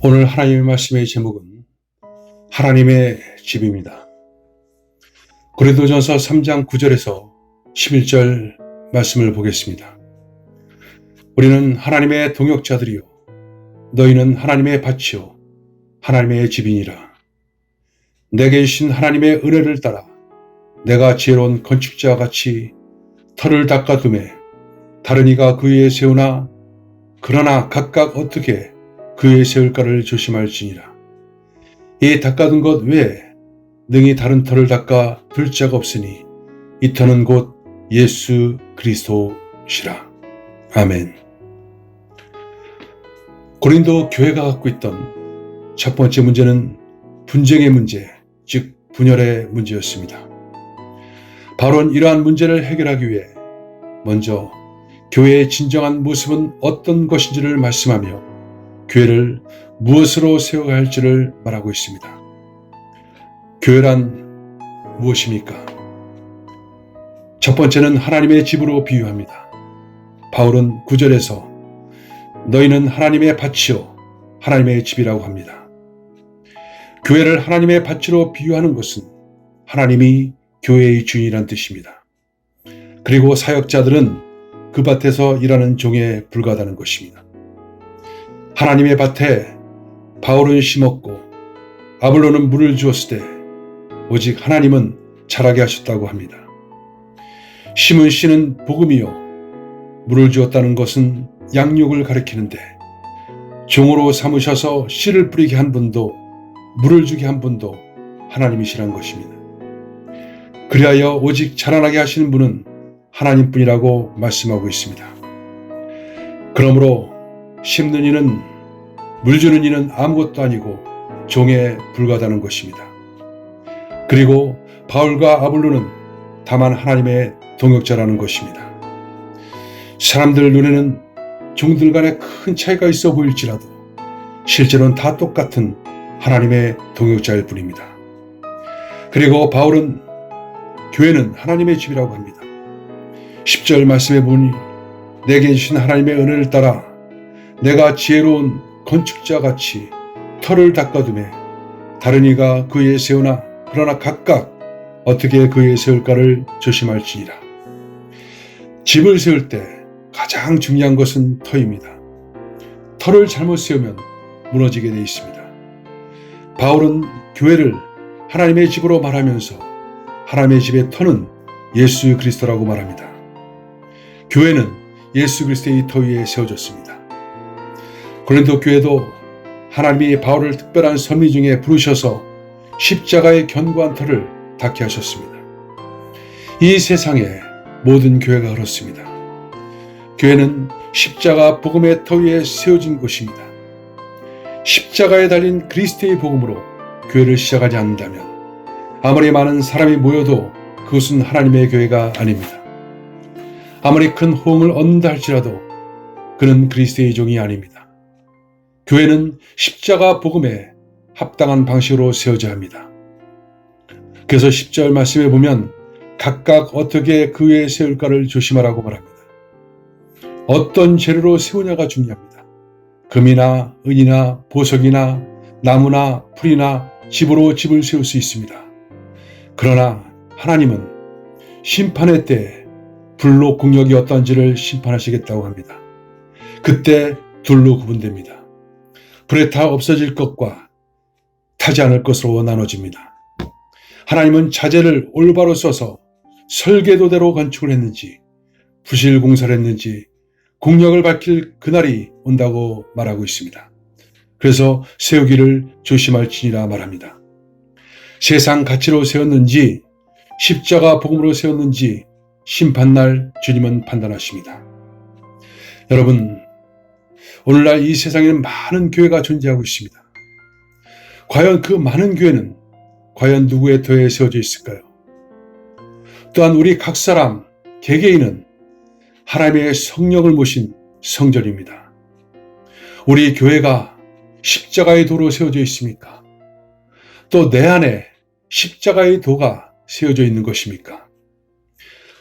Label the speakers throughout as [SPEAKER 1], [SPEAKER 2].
[SPEAKER 1] 오늘 하나님의 말씀의 제목은 하나님의 집입니다. 고린도전서 3장 9절에서 11절 말씀을 보겠습니다. 우리는 하나님의 동역자들이요 너희는 하나님의 밭이요 하나님의 집이니라. 내게 주신 하나님의 은혜를 따라 내가 지혜로운 건축자와 같이 터를 닦아둠에 다른 이가 그 위에 세우나 그러나 각각 어떻게 그 위에 세울까를 조심할지니라. 이 닦아둔 것 외에 능히 다른 터를 닦아 둘 자가 없으니 이 터는 곧 예수 그리스도시라. 아멘. 고린도 교회가 갖고 있던 첫 번째 문제는 분쟁의 문제, 즉 분열의 문제였습니다. 바로는 이러한 문제를 해결하기 위해 먼저 교회의 진정한 모습은 어떤 것인지를 말씀하며 교회를 무엇으로 세워야 할지를 말하고 있습니다. 교회란 무엇입니까? 첫 번째는 하나님의 집으로 비유합니다. 바울은 9절에서 너희는 하나님의 밭이요 하나님의 집이라고 합니다. 교회를 하나님의 밭으로 비유하는 것은 하나님이 교회의 주인이란 뜻입니다. 그리고 사역자들은 그 밭에서 일하는 종에 불과하다는 것입니다. 하나님의 밭에 바울은 심었고 아블로는 물을 주었을 때 오직 하나님은 자라게 하셨다고 합니다. 심은 씨는 복음이요. 물을 주었다는 것은 양육을 가리키는데 종으로 삼으셔서 씨를 뿌리게 한 분도 물을 주게 한 분도 하나님이시란 것입니다. 그리하여 오직 자라나게 하시는 분은 하나님뿐이라고 말씀하고 있습니다. 그러므로 심는 이는 물 주는 이는 아무것도 아니고 종에 불과하다는 것입니다. 그리고 바울과 아블로는 다만 하나님의 동역자라는 것입니다. 사람들 눈에는 종들 간에 큰 차이가 있어 보일지라도 실제로는 다 똑같은 하나님의 동역자일 뿐입니다. 그리고 바울은 교회는 하나님의 집이라고 합니다. 10절 말씀에 보니 내게 주신 하나님의 은혜를 따라 내가 지혜로운 건축자 같이 터를 닦아둠에 다른 이가 그 위에 세우나 그러나 각각 어떻게 그 위에 세울까를 조심할지니라. 집을 세울 때 가장 중요한 것은 터입니다. 터를 잘못 세우면 무너지게 되어 있습니다. 바울은 교회를 하나님의 집으로 말하면서 하나님의 집의 터는 예수 그리스도라고 말합니다. 교회는 예수 그리스도의 터 위에 세워졌습니다. 고린도 교회도 하나님이 바울을 특별한 선미 중에 부르셔서 십자가의 견고한 터를 닿게 하셨습니다. 이 세상에 모든 교회가 그렇습니다. 교회는 십자가 복음의 터 위에 세워진 곳입니다. 십자가에 달린 그리스도의 복음으로 교회를 시작하지 않는다면 아무리 많은 사람이 모여도 그것은 하나님의 교회가 아닙니다. 아무리 큰 호응을 얻는다 할지라도 그는 그리스도의 종이 아닙니다. 교회는 십자가 복음에 합당한 방식으로 세워져야 합니다. 그래서 10절 말씀에 보면 각각 어떻게 그 위에 세울까를 조심하라고 말합니다. 어떤 재료로 세우냐가 중요합니다. 금이나 은이나 보석이나 나무나 풀이나 집으로 집을 세울 수 있습니다. 그러나 하나님은 심판의 때 불로 공력이 어떤지를 심판하시겠다고 합니다. 그때 둘로 구분됩니다. 불에 타 없어질 것과 타지 않을 것으로 나눠집니다. 하나님은 자재를 올바로 써서 설계도대로 건축을 했는지 부실 공사를 했는지 공력을 밝힐 그날이 온다고 말하고 있습니다. 그래서 세우기를 조심할지니라 말합니다. 세상 가치로 세웠는지 십자가 복음으로 세웠는지 심판날 주님은 판단하십니다. 여러분, 오늘날 이 세상에는 많은 교회가 존재하고 있습니다. 과연 그 많은 교회는 과연 누구의 터에 세워져 있을까요? 또한 우리 각 사람, 개개인은 하나님의 성령을 모신 성전입니다. 우리 교회가 십자가의 도로 세워져 있습니까? 또 내 안에 십자가의 도가 세워져 있는 것입니까?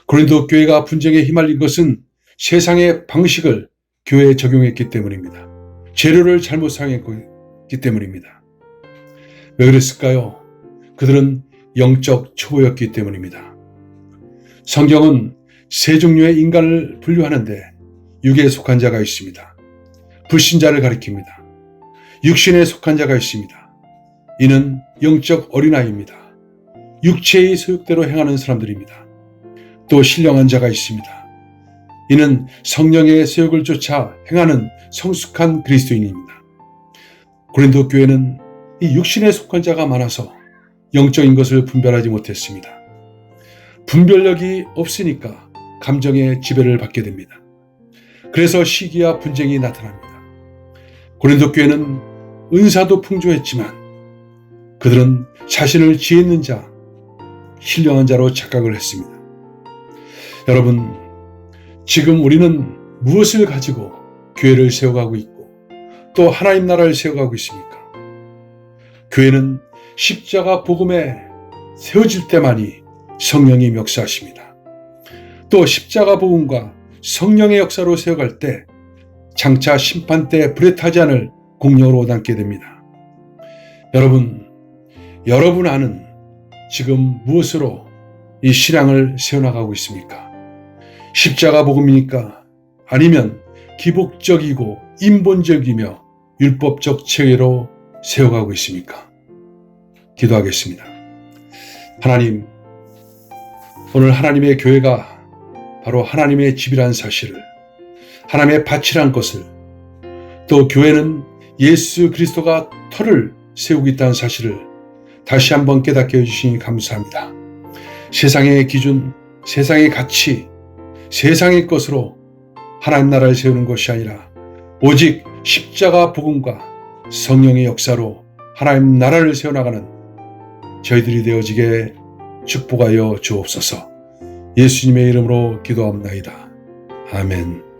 [SPEAKER 1] 고린도 교회가 분쟁에 휘말린 것은 세상의 방식을 교회에 적용했기 때문입니다. 재료를 잘못 사용했고 초보였기 때문입니다. 왜 그랬을까요? 그들은 영적 초보였기 때문입니다. 성경은 세 종류의 인간을 분류하는데 육에 속한 자가 있습니다. 불신자를 가리킵니다. 육신에 속한 자가 있습니다. 이는 영적 어린아이입니다. 육체의 소욕대로 행하는 사람들입니다. 또 신령한 자가 있습니다. 이는 성령의 소욕을 쫓아 행하는 성숙한 그리스도인입니다. 고린도 교회는 이 육신에 속한 자가 많아서 영적인 것을 분별하지 못했습니다. 분별력이 없으니까 감정의 지배를 받게 됩니다. 그래서 시기와 분쟁이 나타납니다. 고린도 교회는 은사도 풍조했지만 그들은 자신을 지혜 있는 자, 신령한 자로 착각을 했습니다. 여러분, 지금 우리는 무엇을 가지고 교회를 세워가고 있고 또 하나님 나라를 세워가고 있습니까? 교회는 십자가 복음에 세워질 때만이 성령이 역사하십니다. 또 십자가 복음과 성령의 역사로 세워갈 때 장차 심판 때 불에 타지 않을 공력으로 남게 됩니다. 여러분, 여러분 아는 지금 무엇으로 이 신앙을 세워나가고 있습니까? 십자가 복음이니까 아니면 기복적이고 인본적이며 율법적 체계로 세워가고 있습니까? 기도하겠습니다. 하나님, 오늘 하나님의 교회가 바로 하나님의 집이란 사실을, 하나님의 밭이란 것을, 또 교회는 예수 그리스도가 터를 세우고 있다는 사실을 다시 한번 깨닫게 해주시니 감사합니다. 세상의 기준, 세상의 가치, 세상의 것으로 하나님 나라를 세우는 것이 아니라 오직 십자가 복음과 성령의 역사로 하나님 나라를 세워나가는 저희들이 되어지게 축복하여 주옵소서. 예수님의 이름으로 기도합나이다. 아멘.